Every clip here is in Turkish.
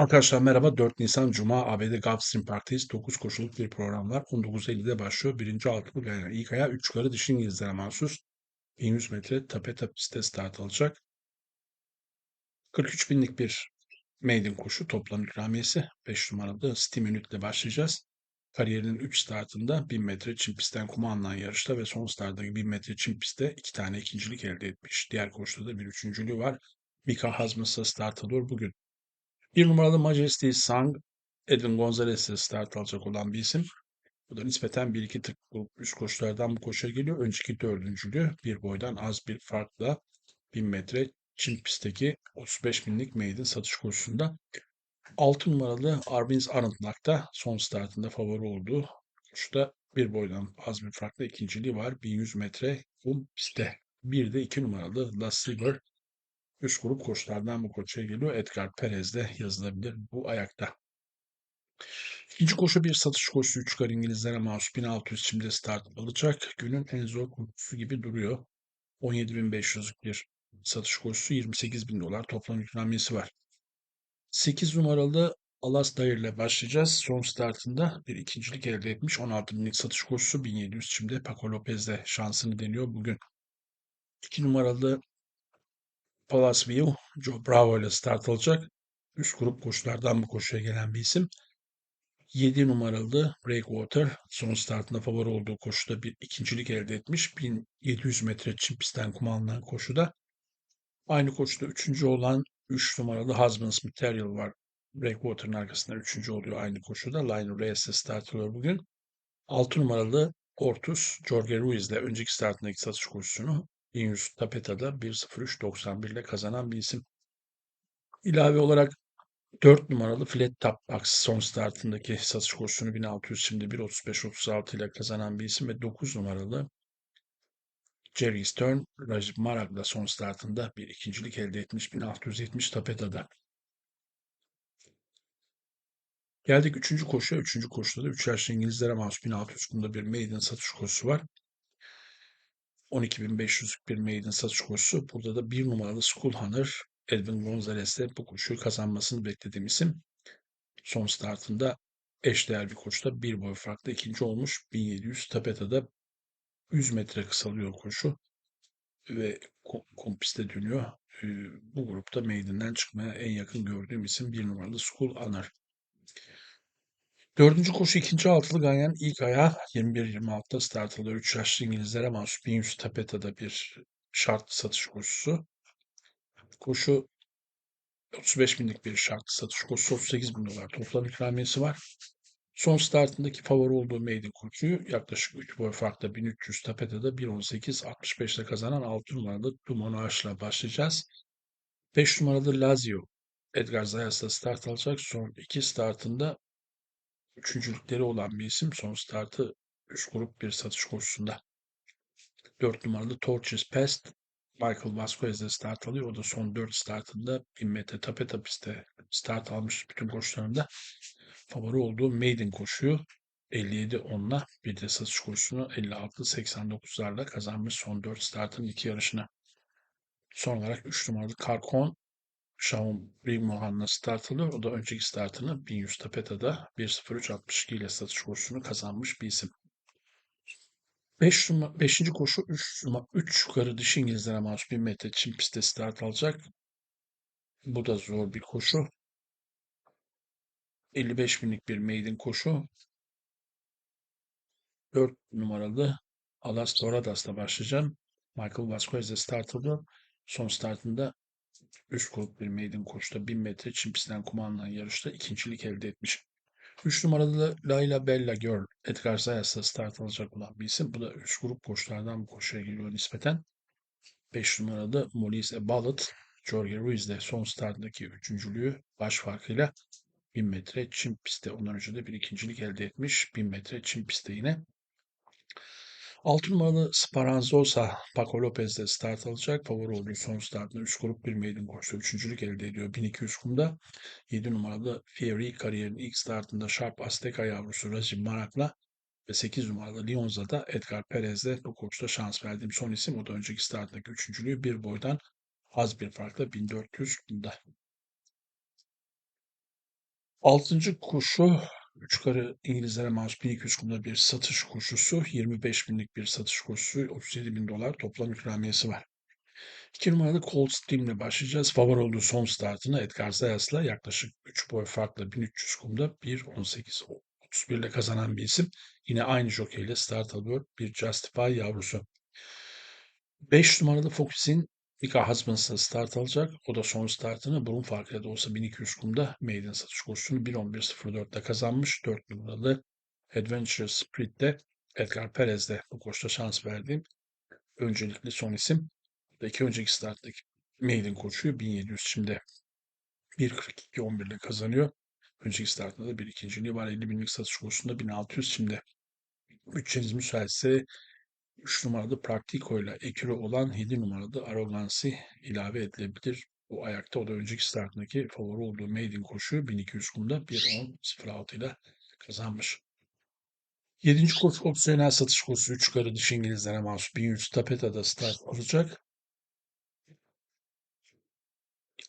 Arkadaşlar merhaba. 4 Nisan Cuma ABD Gulfstream Park'tayız. 9 koşuluk bir program var. 19.50'de başlıyor. Birinci altılı yani ilk ayağı 3 yukarı dişi İngilizlere mahsus. 1100 metre tapeta pistte start alacak. 43 binlik bir maiden koşu toplam ikramiyesi. 5 numaralı Steam Unit ile başlayacağız. Kariyerinin 3 startında 1000 metre çim pistten kuma alınan yarışta ve son starttaki 1000 metre çim pistte 2 tane ikincilik elde etmiş. Diğer koşuda da bir üçüncülüğü var. Mika Hazmas'a start alıyor bugün. Bir numaralı Majesty Sang, Edwin Gonzalez'e start alacak olan bir isim. Bu da nispeten 1-2 tık üst koşulardan bu koşuya geliyor. Önceki dördüncülüğü bir boydan az bir farkla 1000 metre Çin pistteki 35 binlik maiden satış koşusunda 6 numaralı Arvins Arendtnak'ta son startında favori olduğu koşuda bir boydan az bir farkla ikinciliği var. 1100 metre kum pistte. Bir de 2 numaralı La Silver Üst grup koçlardan bu koçya geliyor. Edgar Perez de yazılabilir bu ayakta. İkinci koşu bir satış koşusu 3 kar İngilizlere mahsus 1600 şimdi start alacak. Günün en zor koşusu gibi duruyor. 17.500'lük bir satış koşusu 28.000 dolar toplam ikramiyesi var. 8 numaralı Alas Dayır ile başlayacağız. Son startında bir ikincilik elde etmiş. 16 binlik satış koşusu 1700 şimdi Paco Lopez de şansını deniyor bugün. 2 numaralı Palace View, Joe Bravo ile start alacak. Üst grup koşulardan bu koşuya gelen bir isim. 7 numaralı Breakwater son startında favori olduğu koşuda bir ikincilik elde etmiş. 1700 metre çim pistten kuma koşuda. Aynı koşuda üçüncü olan 3 numaralı Husbands Material var. Breakwater'ın arkasında üçüncü oluyor aynı koşuda. Lionel Reyes'e start alıyor bugün. 6 numaralı Ortus, Jorge Ruiz ile önceki startındaki satış koşusunu 1100 Tapeta'da 1.03.91 ile kazanan bir isim. İlave olarak 4 numaralı Flat Top Box son startındaki satış koşusunu 1600 şimdi 1.35.36 ile kazanan bir isim ve 9 numaralı Jerry Stern, Rajib Marag'la son startında bir ikincilik elde etmiş 1670 Tapeta'da. Geldik üçüncü koşuya. Üçüncü koşuda da 3 yaşlı İngilizlere mahsus 1600 kumda bir maiden satış koşusu var. 12.500'lük bir maiden satış koşusu. Burada da bir numaralı School Hunter Edwin Gonzalez'le bu koşuyu kazanmasını beklediğim isim. Son startında eşdeğer bir koşuda bir boy farklı ikinci olmuş. 1700 Tapeta'da 100 metre kısalıyor koşu ve kompiste dönüyor. Ee, bu grupta maiden'den çıkmaya en yakın gördüğüm isim bir numaralı School Honor. Dördüncü koşu ikinci altılı Ganyan ilk ayağı 21-26'da start alıyor. 3 yaşlı İngilizlere mahsus 1100 tapeta'da bir şart satış koşusu. Koşu 35 binlik bir şart satış koşusu 38 bin dolar toplam ikramiyesi var. Son startındaki favori olduğu maiden koşuyu yaklaşık 3 boy farkla 1300 tapeta'da 1.18.65'te kazanan 6 numaralı Dumon Ağaç'la başlayacağız. 5 numaralı Lazio Edgar Zayas'la start alacak. Son iki startında üçüncülükleri olan bir isim. Son startı üst grup bir satış koşusunda. 4 numaralı Torches Pest Michael Vasquez'de start alıyor. O da son 4 startında 1000 metre tapeta pistte start almış bütün koşularında. Favori olduğu maiden koşuyu 57 onla bir de satış koşusunu 56-89'larla kazanmış son 4 startın 2 yarışına. Son olarak 3 numaralı Carcon Shaun Mohan'la start alıyor. O da önceki startını 1100 Tapeta'da 1.03.62 ile satış koşusunu kazanmış bir isim. 5 5. Beş koşu 3 3 yukarı dişi İngilizlere mahsus 1000 metre çim pistte start alacak. Bu da zor bir koşu. 55 binlik bir maiden koşu. 4 numaralı Alas Doradas'la başlayacağım. Michael Vasquez'de start alıyor. Son startında üst grup bir maiden koşuda 1000 metre çim pistten kumandan yarışta ikincilik elde etmiş. 3 numaralı Layla Bella Girl Edgar Zayas'la start alacak olan bir isim. Bu da üst grup koşulardan bu koşuya geliyor nispeten. 5 numaralı Molise Ballet Jorge Ruiz'de son startındaki üçüncülüğü baş farkıyla 1000 metre çim pistte ondan önce de bir ikincilik elde etmiş. 1000 metre çim pistte yine. 6 numaralı Sparanzosa Paco Lopez'de start alacak. Favori olduğu son startında 3 grup bir maiden koştu. Üçüncülük elde ediyor 1200 kumda. 7 numaralı Fieri kariyerin ilk startında Sharp Azteca yavrusu Rajim Marak'la ve 8 numaralı Lyonza'da Edgar Perez'de bu koçta şans verdiğim son isim. O da önceki starttaki üçüncülüğü bir boydan az bir farkla 1400 kumda. Altıncı koşu 3 karı İngilizlere mahsus 1200 kumda bir satış koşusu. 25 binlik bir satış koşusu. 37 bin dolar toplam ikramiyesi var. 2 numaralı Coldstream ile başlayacağız. Favori olduğu son startını Edgar Zayas'la yaklaşık 3 boy farklı 1300 kumda 1.18 31 ile kazanan bir isim. Yine aynı jokeyle start alıyor. Bir Justify yavrusu. 5 numaralı Focus'in Mika Husbands'la start alacak. O da son startını burun farkıyla da olsa 1200 kumda maiden satış kursunu 1.11.04'te kazanmış. 4 numaralı Adventure Spirit'te Edgar Perez'de bu koşta şans verdiğim öncelikli son isim. İki önceki starttaki maiden koşuyu 1700 şimdi 1.42.11 ile kazanıyor. Önceki startında da bir ikinciliği var. 50 binlik satış kursunda 1600 şimdi. Bütçeniz müsaitse 3 numaralı Praktiko ile ekürü olan 7 numaralı Arrogancy ilave edilebilir. Bu ayakta o da önceki startındaki favori olduğu maiden koşuyu 1200 kumda 1.10.06 ile kazanmış. 7. koşu opsiyonel satış koşusu 3 yukarı dış İngilizlere mahsus 1100 tapeta'da start alacak.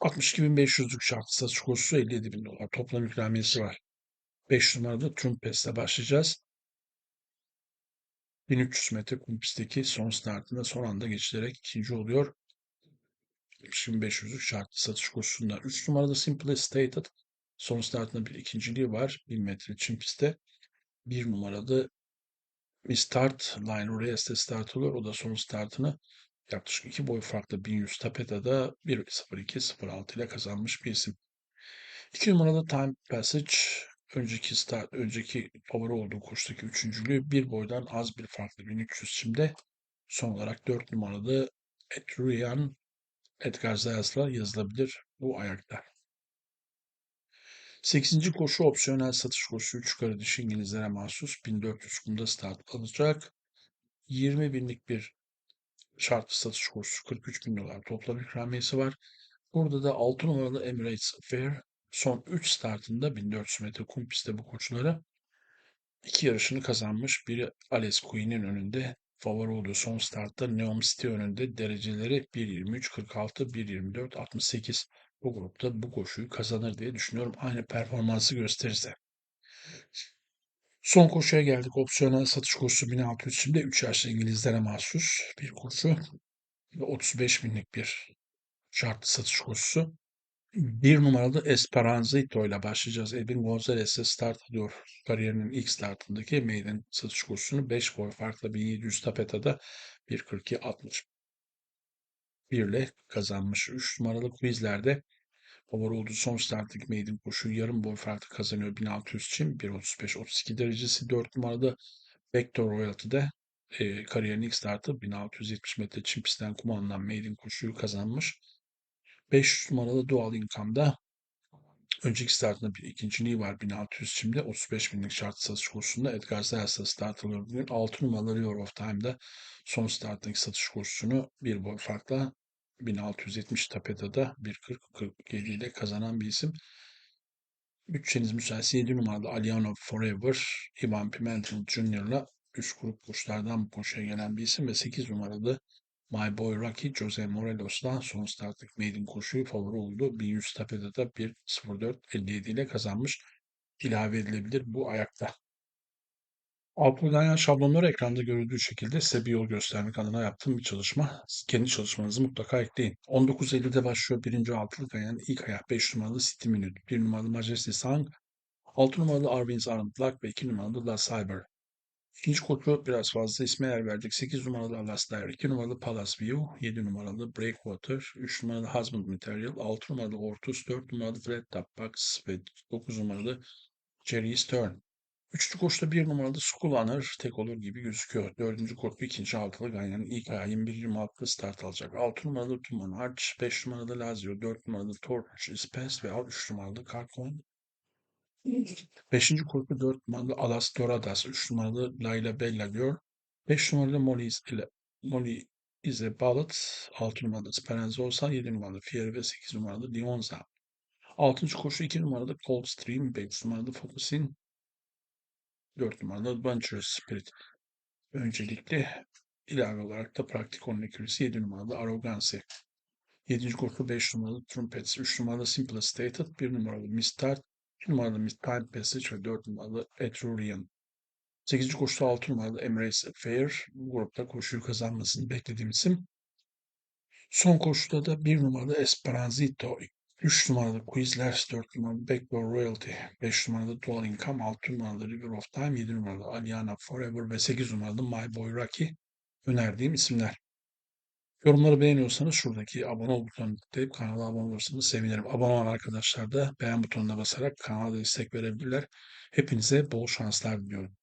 62.500'lük şartlı satış koşusu 57 bin dolar. Toplam ikramiyesi var. 5 numarada Trumpest'e başlayacağız. 1300 metre kum pistteki son startında son anda geçilerek ikinci oluyor. 6500'lük şartlı satış koşusunda. 3 numarada Simple Stated son startında bir ikinciliği var. 1000 metre çim pistte. 1 numarada bir start line Reyes'te start oluyor. O da son startını yaklaşık 2 boy farklı 1100 tapeta'da 1.02.06 ile kazanmış bir isim. 2 numarada Time Passage önceki start, önceki favori olduğu koştaki üçüncülüğü bir boydan az bir farklı 1300 şimdi son olarak 4 numaralı Etruyan Edgar Zayas'la yazılabilir bu ayakta. 8. koşu opsiyonel satış koşusu 3 yukarı dışı İngilizlere mahsus 1400 kumda start alacak. 20 binlik bir şartlı satış koşusu 43 bin dolar toplam ikramiyesi var. Burada da 6 numaralı Emirates Fair son 3 startında 1400 metre kum pistte bu koçlara iki yarışını kazanmış. Biri Ales Queen'in önünde favori olduğu son startta Neom City önünde dereceleri 1.23, 46, 1.24, 68. Bu grupta bu koşuyu kazanır diye düşünüyorum. Aynı performansı gösterirse. Son koşuya geldik. Opsiyonel satış koşusu 1600 şimdi 3 yaşlı İngilizlere mahsus bir koşu. Ve 35 binlik bir şartlı satış koşusu. Bir numaralı Esperanzito ile başlayacağız. Edwin Gonzalez'e start alıyor. Kariyerinin ilk startındaki maiden satış kursunu 5 boy farklı 1700 tapeta'da 1.42.60 bir ile kazanmış. 3 numaralı quizlerde favori olduğu son starttaki maiden koşu yarım boy farklı kazanıyor 1600 için 1.35-32 derecesi. 4 numaralı Vector Royalty'de e, kariyerinin ilk startı 1670 metre çim pistten kuma alınan maiden koşuyu kazanmış. 5 numaralı Dual Income'da önceki startında bir ikinciliği var 1600 şimdi 35 binlik şart satış kursunda Edgar Zayas'la start alıyor bugün. 6 numaralı River of Time'da son starttaki satış kursunu bir boy farkla 1670 tapeta'da 1.40-47 ile kazanan bir isim. Bütçeniz müsaitse 7 numaralı Aliano Forever, Ivan Pimentel Jr.'la üst grup koşulardan bu koşuya gelen bir isim ve 8 numaralı My Boy Rocky Jose Morelos'la son startlık maiden koşuyu favori oldu. 1100 tapeta'da 1.04.57 ile kazanmış. İlave edilebilir bu ayakta. Alpolganyan şablonları ekranda görüldüğü şekilde size bir yol göstermek adına yaptığım bir çalışma. Kendi çalışmanızı mutlaka ekleyin. 19.50'de başlıyor birinci altılık ayağın ilk ayak 5 numaralı City Minute, 1 numaralı Majesty Sang, 6 numaralı Arvin's Armed Luck ve 2 numaralı La Cyber. İkinci koçu biraz fazla isme yer verdik. 8 numaralı Alastair, 2 numaralı Palace View, 7 numaralı Breakwater, 3 numaralı Husband Material, 6 numaralı Ortus, 4 numaralı Fred Top Box ve 9 numaralı Jerry Stern. Üçlü koşta bir numaralı Skulanır tek olur gibi gözüküyor. Dördüncü koşu ikinci altılı Ganyan'ın ilk ayağı 21-26'da start alacak. Altı numaralı Tuman Arch, beş numaralı Lazio, dört numaralı Torch Ispes ve üç numaralı Carcon. Beşinci koşu dört numaralı Alas Doradas, üç numaralı Layla Bella Girl, beş numaralı Molly ile Molly Ize Ballet, altı numaralı Speranzosa, yedi numaralı Fier ve sekiz numaralı Dionza. Altıncı koşu iki numaralı Cold Stream, beş numaralı Focus'in 4 numaralı Adventurous Spirit. Öncelikle ilave olarak da Praktik Onun Accuracy 7 numaralı Arrogancy. 7. koşu 5 numaralı Trumpets, 3 numaralı Simple Stated, 1 numaralı Mistart, 2 numaralı Time Passage ve 4 numaralı Etrurian. 8. koşuda 6 numaralı Emirates Fair bu grupta koşuyu kazanmasını beklediğim isim. Son koşuda da 1 numaralı Esperanzito, 3 numaralı Quizlers, 4 numaralı Backdoor Royalty, 5 numaralı Dual Income, 6 numaralı River of Time, 7 numaralı Aliana Forever ve 8 numaralı My Boy Rocky önerdiğim isimler. Yorumları beğeniyorsanız şuradaki abone ol butonuna tıklayıp kanala abone olursanız sevinirim. Abone olan arkadaşlar da beğen butonuna basarak kanala destek verebilirler. Hepinize bol şanslar diliyorum.